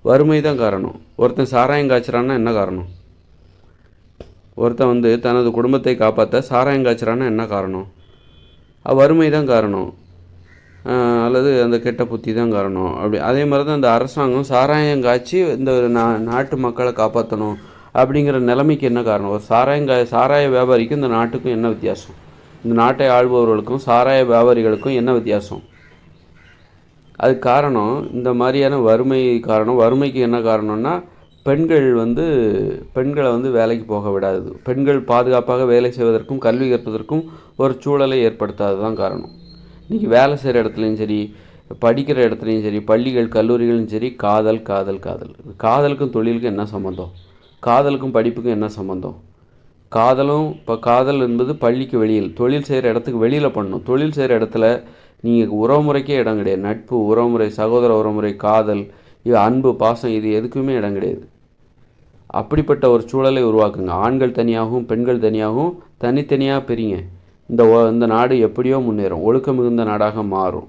வறுமை தான் காரணம். ஒருத்தன் சாராயம் காய்ச்சறான்னா என்ன காரணம்? ஒருத்தன் வந்து தனது குடும்பத்தை காப்பாற்ற சாராயம் காய்ச்சறான்னா என்ன காரணம்? வறுமை தான் காரணம். அல்லது அந்த கெட்ட புத்தி தான் காரணம். அப்படி அதே மாதிரி தான் இந்த அரசாங்கம் சாராயம் காய்ச்சி இந்த நா நாட்டு மக்களை காப்பாற்றணும் அப்படிங்கிற நிலைமைக்கு என்ன காரணம்? ஒரு சாராயங்க சாராய வியாபாரிக்கும் இந்த நாட்டுக்கும் என்ன வித்தியாசம்? இந்த நாட்டை ஆள்பவர்களுக்கும் சாராய வியாபாரிகளுக்கும் என்ன வித்தியாசம்? அது காரணம் இந்த மாதிரியான வறுமை காரணம். வறுமைக்கு என்ன காரணம்னா பெண்கள் வந்து பெண்களை வந்து வேலைக்கு போக விடாது. பெண்கள் பாதுகாப்பாக வேலை செய்வதற்கும் கல்வி கற்பதற்கும் ஒரு சூழலை ஏற்படுத்தாது தான் காரணம். இன்றைக்கி வேலை செய்கிற இடத்துலையும் சரி படிக்கிற இடத்துலையும் சரி பள்ளிகள் கல்லூரிகளும் சரி காதல் காதல் காதல். காதலுக்கும் தொழிலுக்கும் என்ன சம்மந்தம் காதலுக்கும் படிப்புக்கும் என்ன சம்மந்தம் காதலும் இப்போ காதல் என்பது பள்ளிக்கு வெளியில் தொழில் செய்கிற இடத்துக்கு வெளியில் பண்ணணும். தொழில் செய்கிற இடத்துல நீங்கள் உறவுமுறைக்கே இடம் கிடையாது. நட்பு உறவுமுறை சகோதர உறவுமுறை காதல் இது அன்பு பாசம் இது எதுக்குமே இடம் கிடையாது. அப்படிப்பட்ட ஒரு சூழலை உருவாக்குங்க. ஆண்கள் தனியாகவும் பெண்கள் தனியாகவும் தனித்தனியாக பிரிங்க. இந்த இந்த நாடு எப்படியோ முன்னேறும். ஒழுக்கம் மிகுந்த நாடாக மாறும்.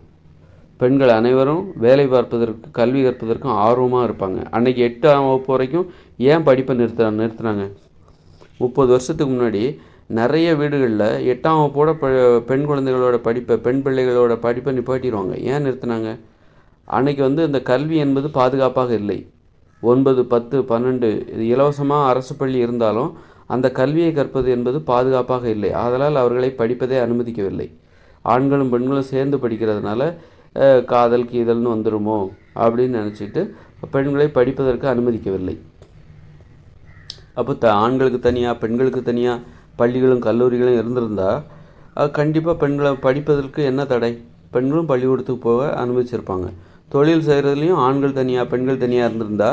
பெண்கள் அனைவரும் வேலை பார்ப்பதற்கு கல்வி கற்பதற்கும் ஆர்வமாக இருப்பாங்க. அன்னைக்கு எட்டாம் வகுப்பு வரைக்கும் ஏன் படிப்பை நிறுத்த நிறுத்துனாங்க முப்பது வருஷத்துக்கு முன்னாடி நிறைய வீடுகளில் எட்டாம் வகுப்போட பெண் குழந்தைகளோட படிப்பை பெண் பிள்ளைகளோட படிப்பை நிப்பாட்டிடுவாங்க. ஏன் நிறுத்தினாங்க? அன்னைக்கு வந்து இந்த கல்வி என்பது பாதுகாப்பாக இல்லை. ஒன்பது பத்து பன்னெண்டு இது இலவசமாக அரசு பள்ளி இருந்தாலும் அந்த கல்வியை கற்பது என்பது பாதுகாப்பாக இல்லை. ஆதலால் அவர்களை படிப்பதை அனுமதிக்கவில்லை. ஆண்களும் பெண்களும் சேர்ந்து படிக்கிறதுனால காதல் கீதல்னு வந்துடுமோ அப்படின்னு நினச்சிட்டு பெண்களை படிப்பதற்கு அனுமதிக்கவில்லை. அப்போ த ஆண்களுக்கு தனியாக பெண்களுக்கு தனியாக பள்ளிகளும் கல்லூரிகளும் இருந்திருந்தா கண்டிப்பாக பெண்களை படிப்பதற்கு என்ன தடை? பெண்களும் பள்ளிக்கூடத்துக்கு போக அனுமதிச்சிருப்பாங்க. தொழில் செய்கிறதுலையும் ஆண்கள் தனியாக பெண்கள் தனியாக இருந்திருந்தா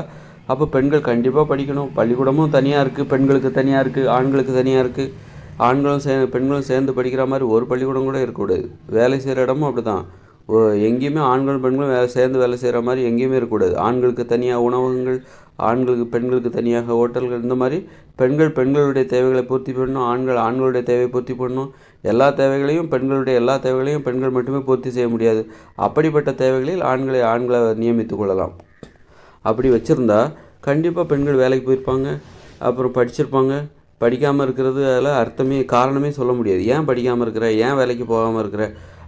அப்போ பெண்கள் கண்டிப்பாக படிக்கணும். பள்ளிக்கூடமும் தனியாக இருக்குது பெண்களுக்கு தனியாக இருக்குது ஆண்களுக்கு தனியாக இருக்குது ஆண்களும் சே பெண்களும் சேர்ந்து படிக்கிற மாதிரி ஒரு பள்ளிக்கூடம் கூட இருக்கக்கூடாது. வேலை செய்கிற இடமும் அப்படி தான் எங்கேயுமே ஆண்களும் பெண்களும் வேலை சேர்ந்து வேலை செய்கிற மாதிரி எங்கேயுமே இருக்கக்கூடாது. ஆண்களுக்கு தனியாக உணவகங்கள் ஆண்களுக்கு பெண்களுக்கு தனியாக ஹோட்டல்கள் இந்த மாதிரி பெண்கள் பெண்களுடைய தேவைகளை பூர்த்தி பண்ணணும் ஆண்கள் ஆண்களுடைய தேவையை பூர்த்தி பண்ணணும். எல்லா தேவைகளையும் பெண்களுடைய எல்லா தேவைகளையும் பெண்கள் மட்டுமே பூர்த்தி செய்ய முடியாது. அப்படிப்பட்ட தேவைகளில் ஆண்களை ஆண்களை நியமித்துக் கொள்ளலாம். அப்படி வச்சுருந்தா கண்டிப்பாக பெண்கள் வேலைக்கு போயிருப்பாங்க அப்புறம் படிச்சிருப்பாங்க. படிக்காமல் இருக்கிறது அதில் அர்த்தமே காரணமே சொல்ல முடியாது. ஏன் படிக்காமல் இருக்கிற? ஏன் வேலைக்கு போகாமல் இருக்கிற?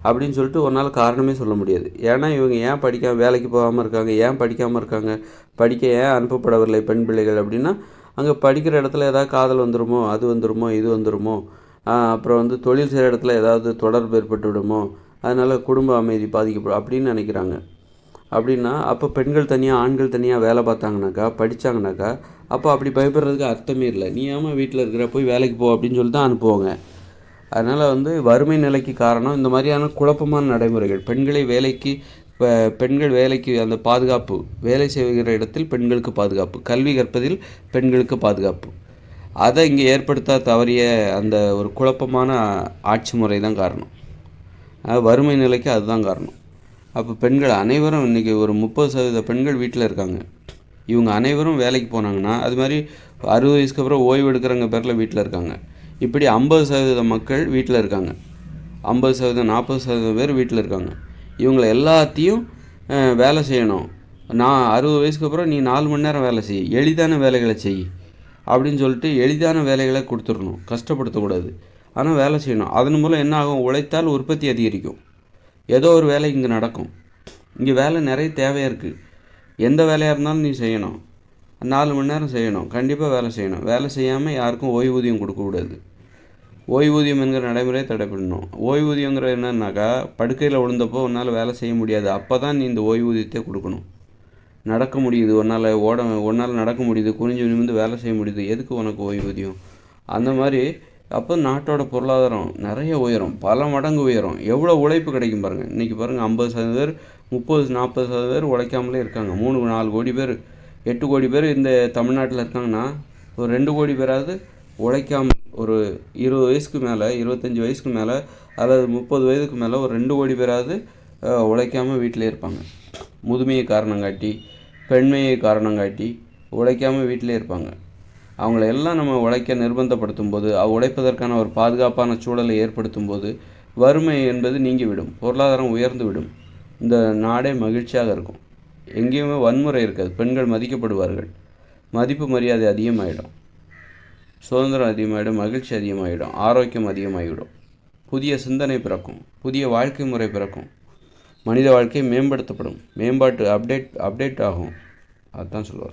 அப்படின்னு சொல்லிட்டு ஒரு நாள் காரணமே சொல்ல முடியாது. ஏன்னா இவங்க ஏன் படிக்காம வேலைக்கு போகாமல் இருக்காங்க ஏன் படிக்காமல் இருக்காங்க படிக்க ஏன் அனுப்பப்படவில்லை பெண் பிள்ளைகள் அப்படின்னா அங்கே படிக்கிற இடத்துல ஏதாவது காதல் வந்துருமோ அது வந்துருமோ இது வந்துருமோ அப்புறம் வந்து தொழில் செய்கிற இடத்துல ஏதாவது தொடர்பு ஏற்பட்டு விடுமோ அதனால் குடும்ப அமைதி பாதிக்கப்படும் அப்படின்னு நினைக்கிறாங்க. அப்படின்னா அப்போ பெண்கள் தனியாக ஆண்கள் தனியாக வேலை பார்த்தாங்கனாக்கா படித்தாங்கனாக்கா அப்போ அப்படி பயப்படுறதுக்கு அர்த்தமே இல்லை. நீ ஏமா வீட்டில் இருக்கிற போய் வேலைக்கு போ அப்படின்னு சொல்லி தான் அனுப்புவாங்க. அதனால் வந்து வறுமை நிலைக்கு காரணம் இந்த மாதிரியான குழப்பமான நடைமுறைகள். பெண்களை வேலைக்கு இப்போ பெண்கள் வேலைக்கு அந்த பாதுகாப்பு வேலை செய்கிற இடத்தில் பெண்களுக்கு பாதுகாப்பு கல்வி கற்பதில் பெண்களுக்கு பாதுகாப்பு. அதை இங்கே ஏற்படுத்த தவறிய அந்த ஒரு குழப்பமான ஆட்சி முறை தான் காரணம். வறுமை நிலைக்கு அதுதான் காரணம். அப்போ பெண்கள் அனைவரும் இன்றைக்கி ஒரு முப்பது சதவீத பெண்கள் வீட்டில் இருக்காங்க. இவங்க அனைவரும் வேலைக்கு போனாங்கன்னா அது மாதிரி அறுபது வயசுக்கு அப்புறம் ஓய்வு எடுக்கிறவங்க பேரில் வீட்டில் இருக்காங்க. இப்படி ஐம்பது சதவீத மக்கள் வீட்டில் இருக்காங்க. ஐம்பது சதவீதம் நாற்பது சதவீதம் பேர் வீட்டில் இருக்காங்க. இவங்களை எல்லாத்தையும் வேலை செய்யணும். நான் அறுபது வயசுக்கு அப்புறம் நீ நாலு மணி நேரம் வேலை செய். எளிதான வேலைகளை செய். அப்படின்னு சொல்லிட்டு எளிதான வேலைகளை கொடுத்துடணும். கஷ்டப்படுத்தக்கூடாது. ஆனால் வேலை செய்யணும். அதன் மூலம் என்ன ஆகும்? உழைத்தால் உற்பத்தி அதிகரிக்கும். ஏதோ ஒரு வேலை இங்கே நடக்கும். இங்கே வேலை நிறைய தேவையாக இருக்குது எந்த வேலையாக இருந்தாலும் நீ செய்யணும். நாலு மணி நேரம் செய்யணும். கண்டிப்பாக வேலை செய்யணும். வேலை செய்யாமல் யாருக்கும் ஓய்வூதியம் கொடுக்கக்கூடாது ஓய்வூதியம் என்கிற நடைமுறையை தடைப்படணும் ஓய்வூதியங்கிற என்னன்னாக்கா படுக்கையில் விழுந்தப்போ உன்னால் வேலை செய்ய முடியாது. அப்போ தான் நீ இந்த ஓய்வூதியத்தை கொடுக்கணும். நடக்க முடியுது. ஒன்னால் ஓட ஒன்னால் நடக்க முடியுது. குனிஞ்சு நிமிந்து வேலை செய்ய முடியுது. எதுக்கு உனக்கு ஓய்வூதியம்? அந்த மாதிரி அப்போ நாட்டோட பொருளாதாரம் நிறைய உயரும். பல மடங்கு உயரும். எவ்வளோ உழைப்பு கிடைக்கும் பாருங்கள் இன்றைக்கி பாருங்கள் ஐம்பது சதவீதம் பேர் முப்பது நாற்பது சதவீதம் பேர் உழைக்காமலே இருக்காங்க. மூணு நாலு கோடி பேர் எட்டு கோடி பேர் இந்த தமிழ்நாட்டில் இருக்காங்கன்னா ஒரு ரெண்டு கோடி பேராவது உழைக்காமல் ஒரு இருபது வயசுக்கு மேலே இருபத்தஞ்சி வயசுக்கு மேலே அல்லது முப்பது வயதுக்கு மேலே ஒரு ரெண்டு கோடி பேராவது உழைக்காமல் வீட்டிலே இருப்பாங்க. முதுமையை காரணம் காட்டி பெண்மையை காரணம் காட்டி உழைக்காமல் வீட்டிலே இருப்பாங்க. அவங்கள எல்லாம் நம்ம உழைக்க நிர்பந்தப்படுத்தும் போது அவ உழைப்பதற்கான ஒரு பாதுகாப்பான சூழலை ஏற்படுத்தும் போது வறுமை என்பது நீங்கிவிடும் பொருளாதாரம் உயர்ந்து விடும். இந்த நாடே மகிழ்ச்சியாக இருக்கும். எங்கேயுமே வன்முறை இருக்காது. பெண்கள் மதிக்கப்படுவார்கள். மதிப்பு மரியாதை அதிகமாகிடும் சுதந்திரம் அதிகமாகிடும் மகிழ்ச்சி அதிகமாகிடும் ஆரோக்கியம் அதிகமாகிவிடும். புதிய சிந்தனை பிறக்கும். புதிய வாழ்க்கை முறை பிறக்கும். மனித வாழ்க்கை மேம்படுத்தப்படும். மேம்பாட்டு அப்டேட் அப்டேட் ஆகும். அதுதான் சொல்ல